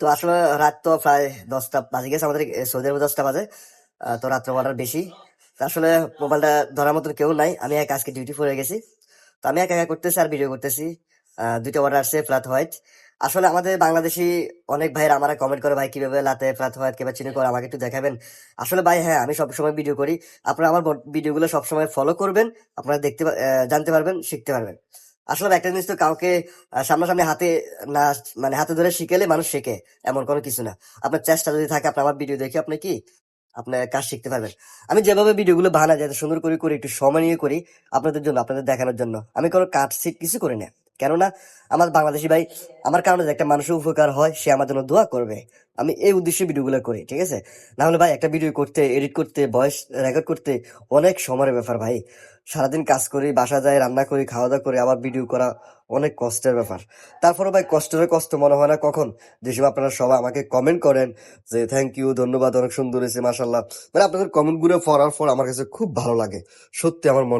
তো আসলে রাত তো প্রায় দশটা বাজে গেছে আমাদের সৌদি আরবে দশটা বাজে তো রাত্র অর্ডার বেশি। আসলে মোবাইলটা ধরার মতন কেউ নাই, আমি এক আজকে ডিউটি পড়ে গেছি। তো আমি একা একা করতেছি আর ভিডিও করতেছি। দুইটা অর্ডার আসছে ফ্ল্যাট হোয়াইট আসলে আমাদের বাংলাদেশি অনেক ভাইয়ের আমার কমেন্ট করে, ভাই, কীভাবে লাতে ফ্ল্যাট হোয়াইট কীভাবে চিনি করে, আমাকে একটু দেখাবেন? আসলে ভাই হ্যাঁ আমি সবসময় ভিডিও করি। আপনারা আমার ভিডিওগুলো সবসময় ফলো করবেন, আপনারা দেখতে জানতে পারবেন, শিখতে পারবেন। আসলে একটা জিনিস তো কাউকে সামনাসামনি হাতে না মানে হাতে ধরে শিখেলে মানুষ শেখে, এমন কোনো কিছু না। আপনার চেষ্টা যদি থাকে, আপনার আমার ভিডিও দেখে আপনি কি আপনার কাজ শিখতে পারবেন। আমি যেভাবে ভিডিওগুলো বানাই, যাতে সুন্দর করে করি, একটু সময় নিয়ে করি আপনাদের জন্য, আপনাদের দেখানোর জন্য। আমি কোনো কাজ শিখ কিছু করি না। কেননা আমার বাংলাদেশি ভাই, আমার কারণে যে একটা মানুষের উপকার হয়, সে আমার জন্য দোয়া করবে। আমি এই উদ্দেশ্যে ভিডিওগুলো করি, ঠিক আছে? না হলে ভাই, একটা ভিডিও করতে এডিট করতে ভয়েস রেকর্ড করতে অনেক সময়ের ব্যাপার ভাই। সারাদিন কাজ করি বাসা যাই, রান্না করি খাওয়া দাওয়া করি, আবার ভিডিও করা অনেক কষ্টের ব্যাপার। তারপরে ভাই কষ্টের কষ্ট মনে হয় না কখন? যেসব আপনারা সবাই আমাকে কমেন্ট করেন যে থ্যাংক ইউ ধন্যবাদ, অনেক সুন্দর হয়েছে মাসাল্লাহ মানে আপনাদের কমেন্টগুলো পড়ার পর আমার কাছে খুব ভালো লাগে। সত্যি আমার মনটা